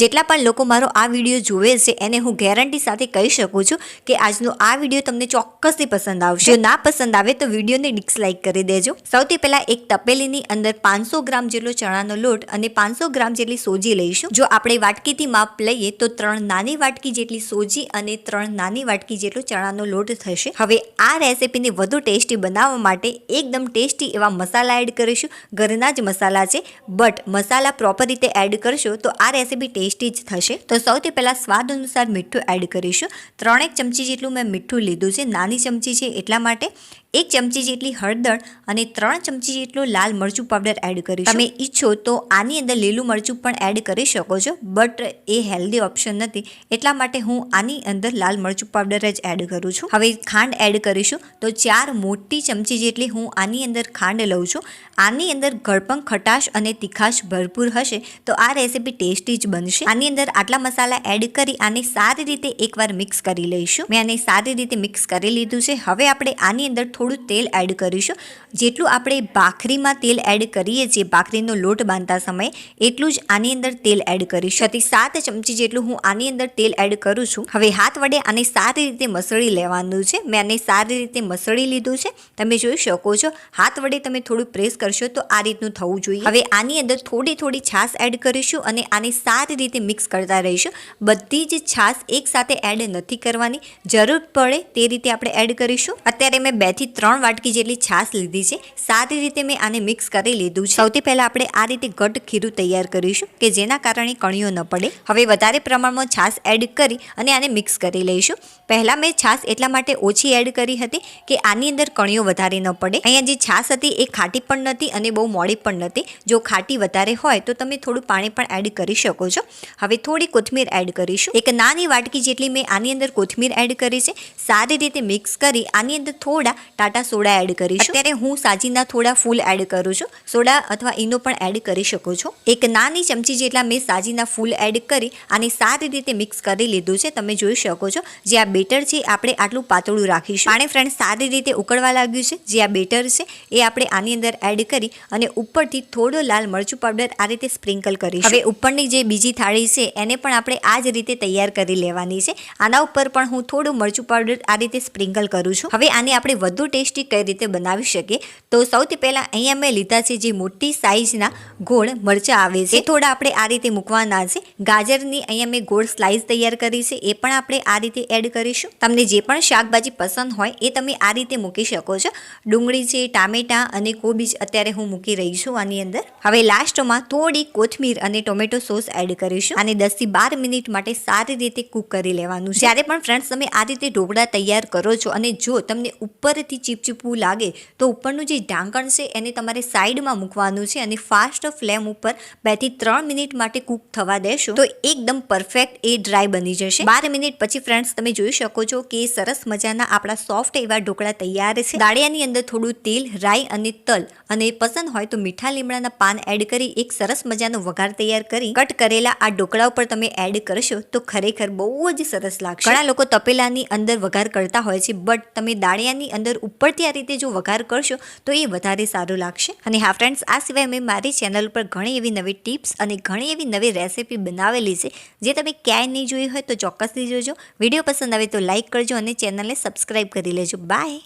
જેટલા પણ લોકો મારો આ વીડિયો જોવે છે, એને હું ગેરંટી સાથે કહી શકું છું કે આજનો આ વીડિયો તમને ચોક્કસથી પસંદ આવશે. જો ના પસંદ આવે તો વિડીયોને ડિસલાઇક કરી દેજો. સૌથી પહેલાં એક તપેલીની અંદર પાંચસો ગ્રામ જેટલો ચણાનો લોટ અને પાંચસો ગ્રામ જેટલી સોજી લઈશું. જો આપણે વાટકીથી માપ લઈએ તો ત્રણ નાની વાટકી જેટલી સોજી અને ત્રણ નાની વાટકી જેટલો ચણાનો લોટ થશે. હવે આ રેસીપીને વધુ ટેસ્ટી બનાવવા માટે એકદમ ટેસ્ટી એવા મસાલા એડ કરીશું. ઘરના જ મસાલા છે, બટ મસાલા પ્રોપર રીતે એડ કરશો તો આ રેસીપી ટેસ્ટી જ થશે. તો સૌથી પહેલાં સ્વાદ અનુસાર મીઠું એડ કરીશું. ત્રણેક ચમચી જેટલું મેં મીઠું લીધું છે. નાની ચમચી છે એટલા માટે એક ચમચી જેટલી હળદર અને ત્રણ ચમચી જેટલું લાલ મરચું પાવડર એડ કરીશું. તમે ઈચ્છો તો આની અંદર લીલું મરચું પણ એડ કરી શકો છો બટ એ હેલ્ધી ઓપ્શન નથી. એટલા માટે હું આની અંદર લાલ મરચું પાવડર જ એડ કરું છું. હવે ખાંડ એડ કરીશું. તો ચાર મોટી ચમચી જેટલી હું આની અંદર ખાંડ લઉં છું. આની અંદર ગળપણ, ખટાશ અને તીખાશ ભરપૂર હશે. તો આ રેસીપી ટેસ્ટી જ બનશે. આની અંદર આટલા મસાલા એડ કરી આને સારી રીતે એકવાર મિક્સ કરી લઈશું. મેં આને સારી રીતે મિક્સ કરી લીધું છે. હવે આપણે આની અંદર થોડું તેલ એડ કરીશું. જેટલું આપણે ભાખરીમાં તેલ એડ કરીએ છીએ, ભાખરીનો લોટ બાંધતા સમયે, એટલું જ આની અંદર તેલ એડ કરીશું. છથી સાત ચમચી જેટલું હું આની અંદર તેલ એડ કરું છું. હવે હાથ વડે આને સારી રીતે મસળી લેવાનું છે. મેં આને સારી રીતે મસળી લીધું છે. તમે જોઈ શકો છો. હાથ વડે તમે થોડું પ્રેસ કરશો તો આ રીતનું થવું જોઈએ. હવે આની અંદર થોડી થોડી છાશ એડ કરીશું અને આને સારી રીતે મિક્સ કરતા રહીશું. બધી જ છાશ એકસાથે એડ નથી કરવાની. જરૂર પડે તે રીતે આપણે એડ કરીશું. અત્યારે મેં બેથી ત્રણ વાટકી જેટલી છાશ લીધી છે. સારી રીતે મેં આને મિક્સ કરી લીધું છે. સૌથી પહેલાં આપણે આ રીતે ઘટ ખીરું તૈયાર કરીશું, કે જેના કારણે કણીઓ ન પડે. હવે વધારે પ્રમાણમાં છાશ એડ કરી અને આને મિક્સ કરી લઈશું. પહેલાં મેં છાશ એટલા માટે ઓછી એડ કરી હતી કે આની અંદર કણીઓ વધારે ન પડે. અહીંયા જે છાશ હતી એ ખાટી પણ નથી અને બહુ મોડી પણ નથી. જો ખાટી વધારે હોય તો તમે થોડું પાણી પણ એડ કરી શકો છો. હવે થોડી કોથમીર એડ કરીશું. એક નાની વાટકી જેટલી મેં આની અંદર કોથમીર એડ કરી છે. સારી રીતે મિક્સ કરી આની અંદર થોડા ટાટા સોડા એડ કરીશું. અત્યારે હું સાજીના થોડા ફૂલ એડ કરું છું. સોડા અથવા ઈનો પણ એડ કરી શકો છો. એક નાની ચમચી જેટલા મેં સાજીના ફૂલ એડ કરી આને સારી રીતે મિક્સ કરી લીધું છે. તમે જોઈ શકો છો જે આ બેટર છે, આપણે આટલું પાતળું રાખીશું. પાણી ફ્રેન્ડ સારી રીતે ઉકળવા લાગ્યું છે. જે આ બેટર છે, એ આપણે આની અંદર એડ કરી અને ઉપરથી થોડો લાલ મરચું પાવડર આ રીતે સ્પ્રિંકલ કરીશું. હવે ઉપરની જે બીજી થાળી છે, એને પણ આપણે આ જ રીતે તૈયાર કરી લેવાની છે. આના ઉપર પણ હું થોડું મરચું પાવડર આ રીતે સ્પ્રિંકલ કરું છું. હવે આને આપણે વધુ ટેસ્ટી કઈ રીતે બનાવી શકીએ? તો સૌથી પહેલાં અહીંયા મેં લીધા છે જે મોટી સાઇઝના ગોળ મરચાં આવે છે. થોડા આપણે આ રીતે મૂકવાના છે. ગાજરની અહીંયા મેં ગોળ સ્લાઇસ તૈયાર કરી છે. એ પણ આપણે આ રીતે એડ કરીશું. તમને જે પણ શાકભાજી પસંદ હોય, એ તમે આ રીતે મૂકી શકો છો. ડુંગળી છે, ટામેટાં અને કોબીજ અત્યારે હું મૂકી રહી છું આની અંદર. હવે લાસ્ટમાં થોડી કોથમીર અને ટોમેટો સોસ એડ કરીશું અને દસથી બાર મિનિટ માટે સારી રીતે કૂક કરી લેવાનું જ્યારે પણ ફ્રેન્ડ્સ તમે આ રીતે ઢોકળા તૈયાર કરો છો અને જો તમને ઉપરથી ચીપચીપવું લાગે, તો ઉપરનું જે ઢાંકણ છે એને તમારે સાઈડમાં મૂકવાનું છે અને ફાસ્ટ ફ્લેમ ઉપર બેથી ત્રણ મિનિટ માટે કૂક થવા દેશો. તો એકદમ પરફેક્ટ એ ડ્રાય બની જશે. બાર મિનિટ પછી ફ્રેન્ડ્સ તમે જોઈ શકો છો કે સરસ મજાના આપણા સોફ્ટ એવા ઢોકળા તૈયાર છે. દાળિયાની અંદર થોડું તેલ, રાઈ અને તલ અને પસંદ હોય તો મીઠા લીમડાના પાન એડ કરી એક સરસ મજાનો વઘાર તૈયાર કરી કટ કરેલા આ ઢોકળા ઉપર તમે એડ કરશો તો ખરેખર બહુ જ સરસ લાગશે. ઘણા લોકો તપેલાની અંદર વઘાર કરતા હોય છે બટ તમે દાળિયાની અંદર ઉપરથી આ રીતે જો વઘાર કરશો તો એ વધારે સારું લાગશે. અને હા ફ્રેન્ડ્સ આ સિવાય મેં મારી ચેનલ પર ઘણી એવી નવી ટિપ્સ અને ઘણી એવી નવી રેસિપી બનાવેલી છે, જે તમે ક્યાંય નહીં જોઈ હોય તો ચોક્કસથી જોજો. વીડિયો પસંદ આવે તો લાઇક કરજો અને ચેનલને સબસ્ક્રાઈબ કરી લેજો. બાય